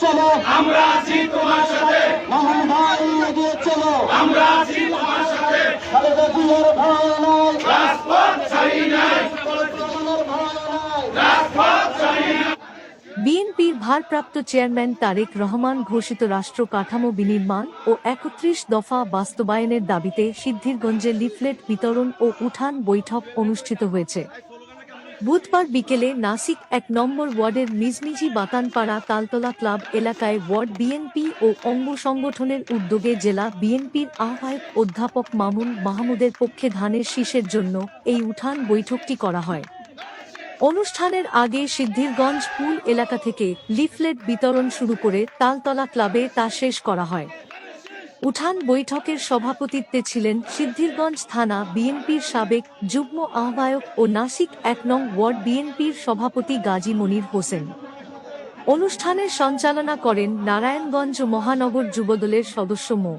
চলো। আমরা আছি তোমার সাথে। মামুন ভাই এগিয়ে চলো। আমরা আছি তোমার সাথে। খালেদা জিয়ার ভয় নাই। রাজপথ ছাড়ি নাই। রহমানের ভয় নাই। রাজপথ ছাড়ি নাই। বিএনপির ভারপ্রাপ্ত চেয়ারম্যান তারেক রহমান ঘোষিত রাষ্ট্র কাঠামো বিনির্মাণ ও একত্রিশ দফা বাস্তবায়নের দাবিতে সিদ্ধিরগঞ্জে লিফলেট বিতরণ ও উঠান বৈঠক অনুষ্ঠিত হয়েছে। বুধবার বিকেলে নাসিক এক নম্বর ওয়ার্ডের মিজমিজি বাতানপাড়া তালতলা ক্লাব এলাকায় ওয়ার্ড বিএনপি ও অঙ্গ সংগঠনের উদ্যোগে জেলা বিএনপির আহ্বায়ক অধ্যাপক মামুন মাহমুদের পক্ষে ধানের শীষের জন্য এই উঠান বৈঠকটি করা হয়। অনুষ্ঠানের আগে সিদ্ধিরগঞ্জ পুল এলাকা থেকে লিফলেট বিতরণ শুরু করে তালতলা ক্লাবে তা শেষ করা হয়। উঠান বৈঠকের সভাপতিত্বে ছিলেন সিদ্ধিরগঞ্জ থানা বিএনপির সাবেক যুগ্ম আহ্বায়ক ও নাসিক এক নং ওয়ার্ড বিএনপির সভাপতি গাজী মনির হোসেন। অনুষ্ঠানের সঞ্চালনা করেন নারায়ণগঞ্জ মহানগর যুবদলের সদস্য মো।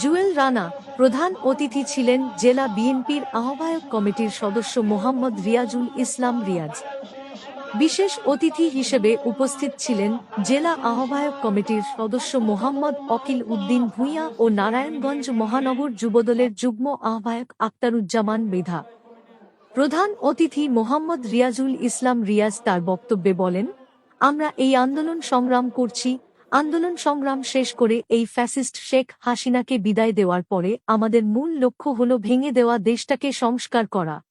জুয়েল রানা, প্রধান অতিথি ছিলেন জেলা বিএনপির আহ্বায়ক কমিটির সদস্য মোহাম্মদ রিয়াজুল ইসলাম রিয়াজ। বিশেষ অতিথি হিসেবে উপস্থিত ছিলেন জেলা আহ্বায়ক কমিটির সদস্য মোহাম্মদ অকিল উদ্দিন ভূঁইয়া ও নারায়ণগঞ্জ মহানগর যুবদলের যুগ্ম আহ্বায়ক আক্তারুজ্জামান মেধা। প্রধান অতিথি মোহাম্মদ রিয়াজুল ইসলাম রিয়াজ তার বক্তব্যে বলেন, আমরা এই আন্দোলন সংগ্রাম করছি। আন্দোলন সংগ্রাম শেষ করে এই ফ্যাসিস্ট শেখ হাসিনাকে বিদায় দেওয়ার পরে আমাদের মূল লক্ষ্য হল ভেঙে দেওয়া দেশটাকে সংস্কার করা।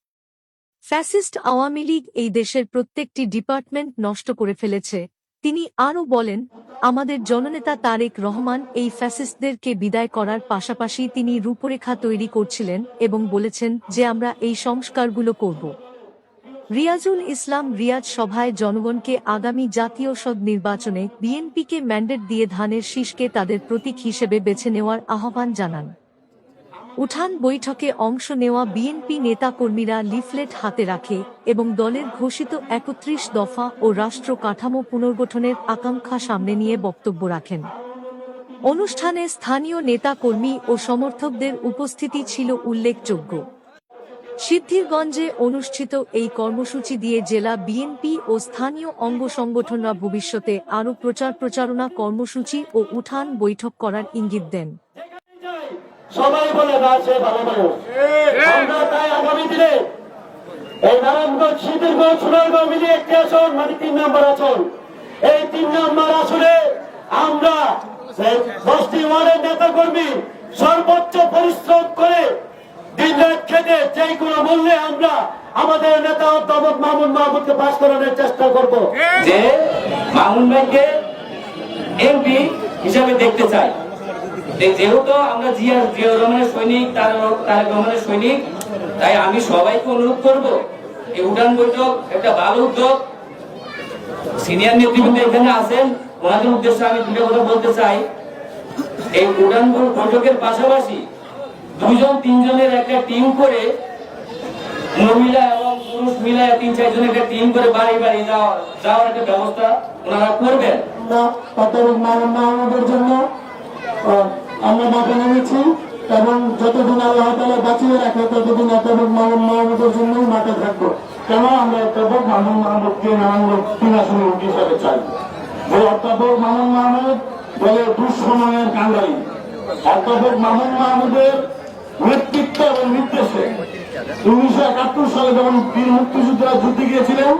ফ্যাসিস্ট আওয়ামী লীগ এই দেশের প্রত্যেকটি ডিপার্টমেন্ট নষ্ট করে ফেলেছে। তিনি আরও বলেন, আমাদের জননেতা তারেক রহমান এই ফ্যাসিস্টদেরকে বিদায় করার পাশাপাশি তিনি রূপরেখা তৈরি করছিলেন এবং বলেছেন যে আমরা এই সংস্কারগুলো করব। রিয়াজুল ইসলাম রিয়াজ সভায় জনগণকে আগামী জাতীয় সদ নির্বাচনে বিএনপিকে ম্যান্ডেট দিয়ে ধানের শীষকে তাদের প্রতীক হিসেবে বেছে নেওয়ার আহ্বান জানান। উঠান বৈঠকে অংশ নেওয়া বিএনপি নেতাকর্মীরা লিফলেট হাতে রাখে এবং দলের ঘোষিত একত্রিশ দফা ও রাষ্ট্র কাঠামো পুনর্গঠনের আকাঙ্ক্ষা সামনে নিয়ে বক্তব্য রাখেন। অনুষ্ঠানে স্থানীয় নেতাকর্মী ও সমর্থকদের উপস্থিতি ছিল উল্লেখযোগ্য। সিদ্ধিরগঞ্জে অনুষ্ঠিত এই কর্মসূচি দিয়ে জেলা বিএনপি ও স্থানীয় অঙ্গ সংগঠনরা ভবিষ্যতে আরও প্রচার প্রচারণা কর্মসূচি ও উঠান বৈঠক করার ইঙ্গিত দেন। সবাই বলে না সে ভালো মানুষ। আমরা তাই আগামী দিনে এই নারায়ণগঞ্জ শীতেরগঞ্জ সোনারগঞ্জ মিলিয়ে একটি আসন মানে তিন নম্বর আসন। এই তিন নম্বর আসনে আমরা দশটি ওয়ার্ডের নেতা কর্মী সর্বোচ্চ পরিশ্রম করে দিন রাত খেতে যেই কোনো মূল্যে আমরা আমাদের নেতা অধ্যাপক মামুন মাহমুদকে পাশ করানোর চেষ্টা করব। যে মামুন ভাইকে এমপি হিসাবে দেখতে চাই। যে- যেহেতু আমরা জিয়া জিয়া রহমানের সৈনিক, তার তারেক রহমানের সৈনিক, তাই আমি সবাইকে অনুরোধ করব, এই উড়ান বৈঠক একটা ভালো উদ্যোগ। সিনিয়র নেতৃবৃন্দ এখানে আছেন, ওনাদের উদ্দেশ্যে আমি দুটো কথা বলতে চাই। এই উড়ান বৈঠকের পাশাপাশি দুইজন, তিনজনের একটা টিম করে, মহিলা এবং পুরুষ মিলে তিন চারজন একটা টিম করে বাড়ি বাড়ি যাওয়া যাওয়ার একটা ব্যবস্থা ওনারা করবেন। মাহমুদের জন্য আমরা মাঠে নেমেছি এবং যতদিন আল্লাহ তালা বাঁচিয়ে রাখে, ততদিন অধ্যাপক মামুন মাহমুদের জন্যই মাঠে থাকব। কেন আমরা অধ্যাপক মামুন মাহমুদকে নারায়ণগঞ্জ তিন আসনে হিসাবে চাই? যে অধ্যাপক মামুন মাহমুদ বলে দুঃসময়ের কাঙ্গারি অধ্যাপক মামুন মাহমুদের নেতৃত্ব এবং নির্দেশে উনিশশো একাত্তর সালে যখন বীর মুক্তিযোদ্ধারা যুদ্ধে গিয়েছিলেন,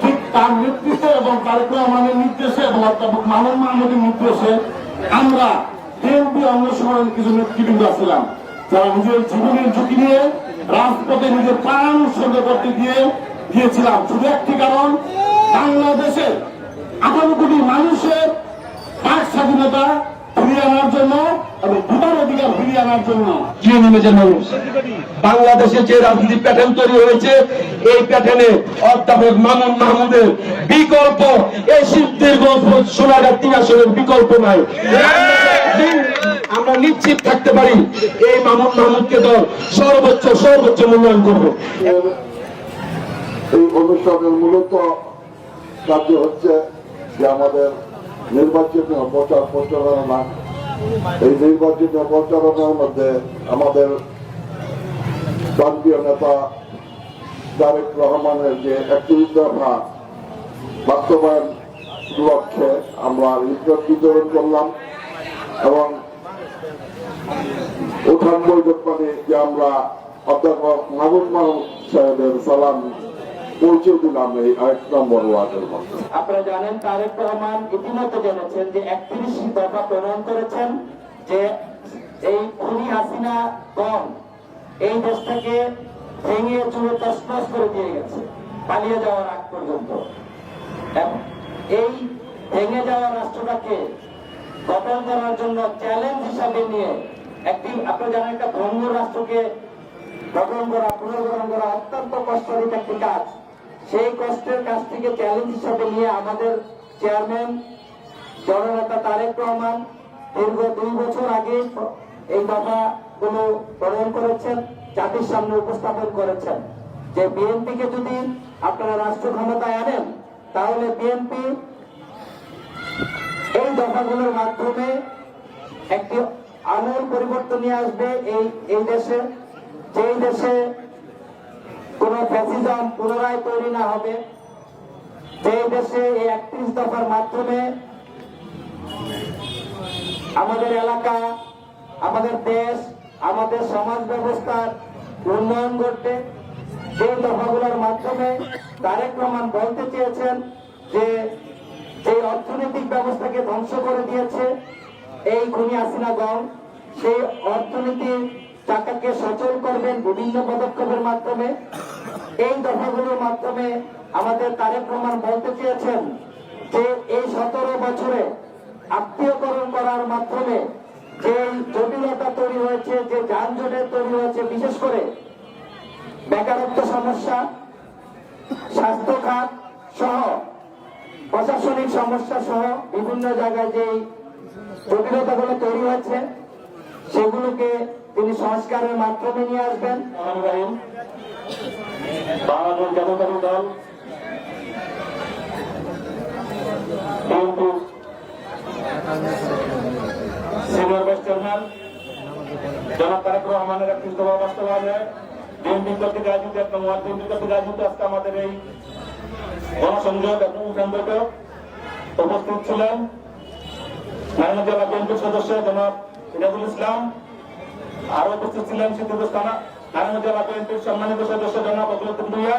ঠিক তার নেতৃত্বে এবং তারেক রহমানের নির্দেশে এবং অধ্যাপক মামুন মাহমুদের নির্দেশে আমরা সমাজের কিছু নিজের জীবনের ঝুঁকি নিয়ে রাজপথে নিজের প্রাণ উৎসর্গ করতে দিয়ে দিয়েছিলাম শুধু একটি কারণ বাংলাদেশের আঠারো কোটি মানুষের স্বাধীনতা গিয়ে বাংলাদেশে যে রাজনীতি প্যাটার্ন তৈরি হয়েছে, এই প্যাটার্নে অধ্যাপক মামুন মাহমুদের বিকল্প, এই সিদ্ধির গল্প বিকল্প নাই। নিশ্চিত থাকতে পারি এই মামুন মাহমুদকে দল সর্বোচ্চ সর্বোচ্চ মূল্যায়ন করবে। এই অনুষ্ঠানের মূলত কার্য হচ্ছে যে আমাদের নির্বাচনীয় প্রচার প্রচারণা। এই নির্বাচনীয় প্রচারণার মধ্যে আমাদের জাতীয় নেতা তারেক রহমানের যে একটি দফা বাস্তবায়ন লক্ষ্যে আমরা লিফলেট বিতরণ করলাম এবং উঠান বৈঠক মানে যে আমরা অধ্যাপক মাহমুদ মাহমুদ সাহেবের সালাম এই আপনারা জানেন তারেক রহমান ইতিমধ্যে জেনেছেন যে একত্রিশ দফা করেছেন যে এই খুনি হাসিনা এই ভেঙে চুরে করে দিয়ে গেছে, পালিয়ে যাওয়ার আগ পর্যন্ত। এই ভেঙে যাওয়া রাষ্ট্রটাকে গঠন করার জন্য চ্যালেঞ্জ হিসাবে নিয়ে একটি আপনারা জানেন একটা ভঙ্গ রাষ্ট্রকে গঠন করা, পুনর্গঠন করা অত্যন্ত কষ্টকর একটি কাজ। সেই কষ্টের কাজ থেকে চ্যালেঞ্জ হিসাবে নিয়ে আমাদের চেয়ারম্যান জননেতা তারেক রহমান দীর্ঘ দুই বছর আগে এই দফা গুলো প্রণয়ন করেছেন, জাতির সামনে উপস্থাপন করেছেন। যে বিএনপিকে যদি আপনারা রাষ্ট্র ক্ষমতায় আনেন, তাহলে বিএনপি এই দফাগুলোর মাধ্যমে একটি আমূল পরিবর্তন নিয়ে আসবে এই এই দেশে। যেই দেশে কোন ফ্যাসিজম পুনরায় তৈরি না হবে যে দেশে এই একত্রিশ দফার মাধ্যমে আমাদের এলাকা, আমাদের দেশ, আমাদের সমাজ ব্যবস্থার উন্নয়ন ঘটবে। যে দফাগুলোর মাধ্যমে তারেক রহমান বলতে চেয়েছেন যে যে অর্থনৈতিক ব্যবস্থাকে ধ্বংস করে দিয়েছে এই খুনি হাসিনা গং সেই অর্থনীতির চাকাকে সচল করবেন বিভিন্ন পদক্ষেপের মাধ্যমে। এই দফাগুলোর মাধ্যমে আমাদের তারেক রহমান বলতে চেয়েছেন যে এই সতেরো বছরে আত্মীয়করণ করার মাধ্যমে যে জটিলতা তৈরি হয়েছে, যে যানজটের তৈরি হয়েছে, বিশেষ করে বেকারত্ব সমস্যা স্বাস্থ্য খাত সহ প্রশাসনিক সমস্যা সহ বিভিন্ন জায়গায় যে জটিলতাগুলো তৈরি হয়েছে সেগুলোকে তিনি সংস্কারের মাধ্যমে নিয়ে আসবেন। দল রহমানের একটি দফা বাস্তবায়নে বিএনপি কর্তৃক আয়োজিত এক নম্বর বিএনপি কর্তৃক আজকে আমাদের এই গণসংযোগ উপস্থিত ছিলেন নারায়ণ সদস্য জনাব ইরাজুল ইসলাম। আরও উপস্থিত ছিলেন সিদ্ধুস্থানা থানা সম্মানিত সদস্য জনাব অবলুদ্দিন ভুইয়া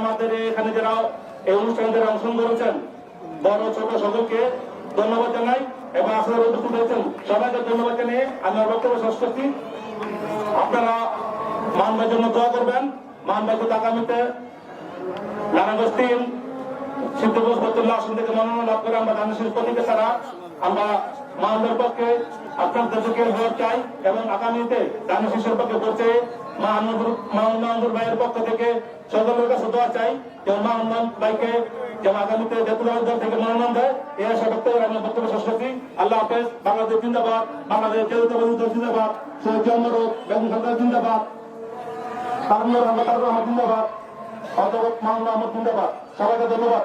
আমাদের এখানে যারা এই অনুষ্ঠানে ধন্যবাদ জানাই। এবং আসলে উপস্থিত হয়েছেন সবাইকে ধন্যবাদ জানিয়ে আমি আমার বক্তব্য শেষ করছি। আপনারা মানবার জন্য দোয়া করবেন। মানবার যদি আগামীতে নারায়ণগঞ্জ তিন সিদ্ধঘোষ বতুল্লাহ আসন থেকে মনোনয়ন লাভ করে আমরা ধানের প্রতীকে ছাড়া আমরা মানবের পক্ষে আপনার দেশকে ভোট চাই এবং আগামীতে ধানের শিশুর পক্ষে করছে মা আনন্দুর মা উন্নয়নদুর ভাইয়ের পক্ষ থেকে সকলের কাছে দোয়া চাই। ভাইকে যেন আগামীতে জাতীয় থেকে মনোনয়ন দেয় এই আশা করতে আমি বক্তব্য শেষ করছি। আল্লাহ হাফেজ। বাংলাদেশ জিন্দাবাদ। বাংলাদেশ দল জিন্দাবাদ। সৈয়দ জন্মরূপ বেগম সরকার জিন্দাবাদ। তারুণ্য রহমান জিন্দাবাদ। অধ্যাপক মাহমুদ আহমদ জিন্দাবাদ। সবাইকে ধন্যবাদ।